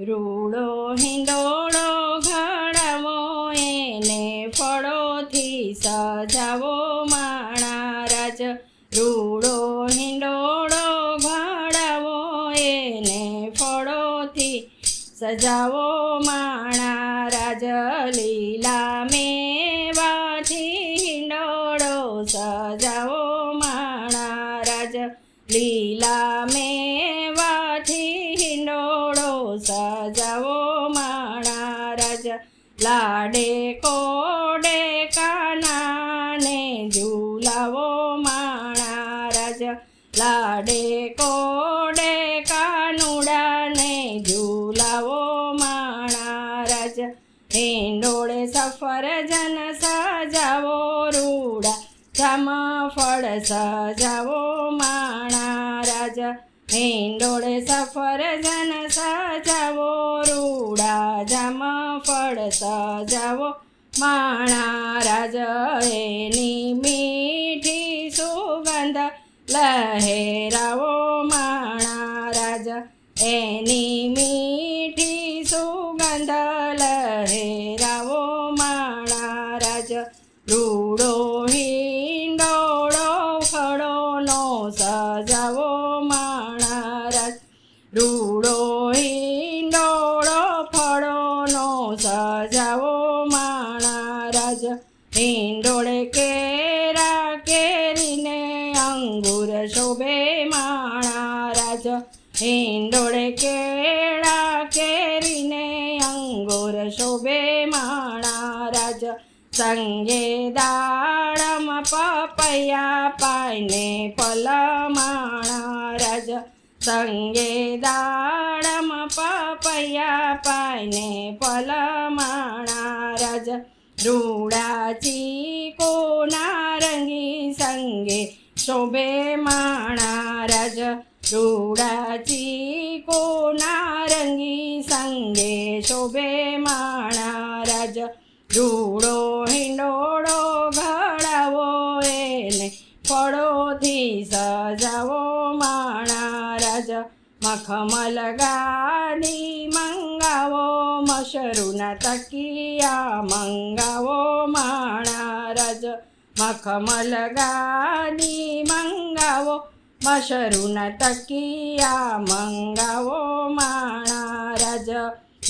રૂડો હિંડોળો ઘડાવો એને ફળોથી સજાવો માણા રાજ રૂડો હિંડોળો ઘડાવો એને ફળોથી સજાવો માણા રાજ લીલા મેવાથી હિંડોળો સજાવો માણા રાજ લીલા મેવાથી લાડે કોડે કાનાને ઝૂલાવો માણા રાજા. લાડે કોડે કાનુડાને ઝૂલાવો માણા રાજ. હિંડોળે સફરજન સજાવો રૂડા. જામફળ સજાવો માણા રાજ. હિંડોળે સફરજન સજાવો રૂડા જામફળ સજાવો માણા રાજ એની મીઠી સુગંધ લહેરાવો. માણા રાજ એની મીઠી સુગંધ લહેરાવો. માણા રાજ રૂડો હિંડોળો ફળોનો સજાવો. માણા રાજ રૂડો હિંડોળે કેરા કેરીને અંગુર શોભે માણા રાજ. હિંડોળે કેળા કેરીને અંગુર શોભે માણા રાજ. સંગે દાડમ પપૈયા પાઈને પલ માણા રાજ. સંગે દાડમ પપૈયા પાઈને પલ માણા રાજ. રૂડાચી કો નારંગી સંગે શોભે માણા રાજ રૂડાચી કો નારંગી સંગે मखमल गाली मंगावो मशरुन तकिया मंगावो माणारज. मखमल गाणी मंगावो मशरुन तकिया मंगावो माणारज.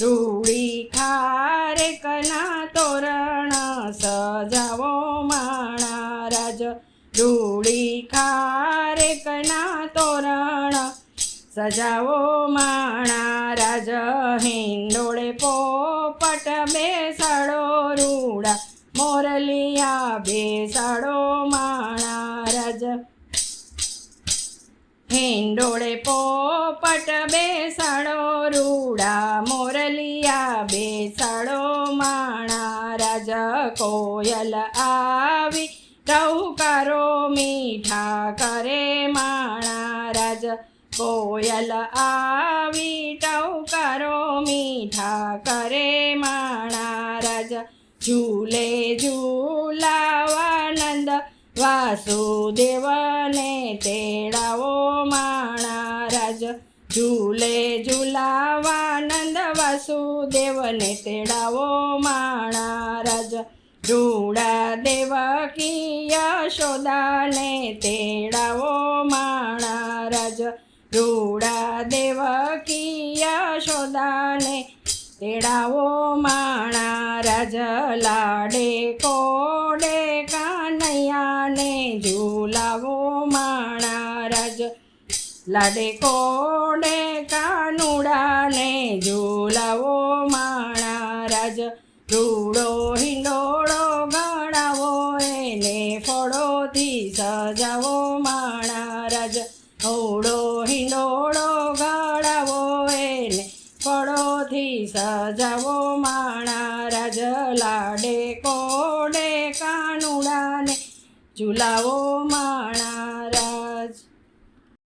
रुळी खारे कना तोरण सजावो माणारज. रुळी खारे कना तोरण સજાવો માણા રાજ, હિંડોળે પોપટ બેસાડો રૂડા, મોરલિયા બેસાડો માણા રાજ. હિંડોળે પોપટ બેસાડો રૂડા, મોરલિયા બેસાડો માણા રાજ. કોયલ આવી ટહુકારો મીઠા કરે કોયલ આવી ટહુકારો મીઠા કરે માણા રાજ ઝૂલે ઝૂલાવાનંદ વાસુદેવને તેડાવો માણા રાજ ઝૂલે ઝૂલાવાનંદ વાસુદેવને તેડાવો માણા રાજ રૂડા દેવકી યશોદાને તેડાવો માણા રૂડા દેવકી યશોદાને તેડાવો માણા રાજલાડે કોડે કાનૈયાને ઝૂલાવો માણા રાજ લાડે કોડે કાનુડાને ઝૂલાવો માણા રાજ રૂડો હિંડોળો ગણાવો, એને ફળોથી સજાવો માણા સજાવો માણા રાજ લાડે કોડે કાનુડાને ઝુલાવો માણા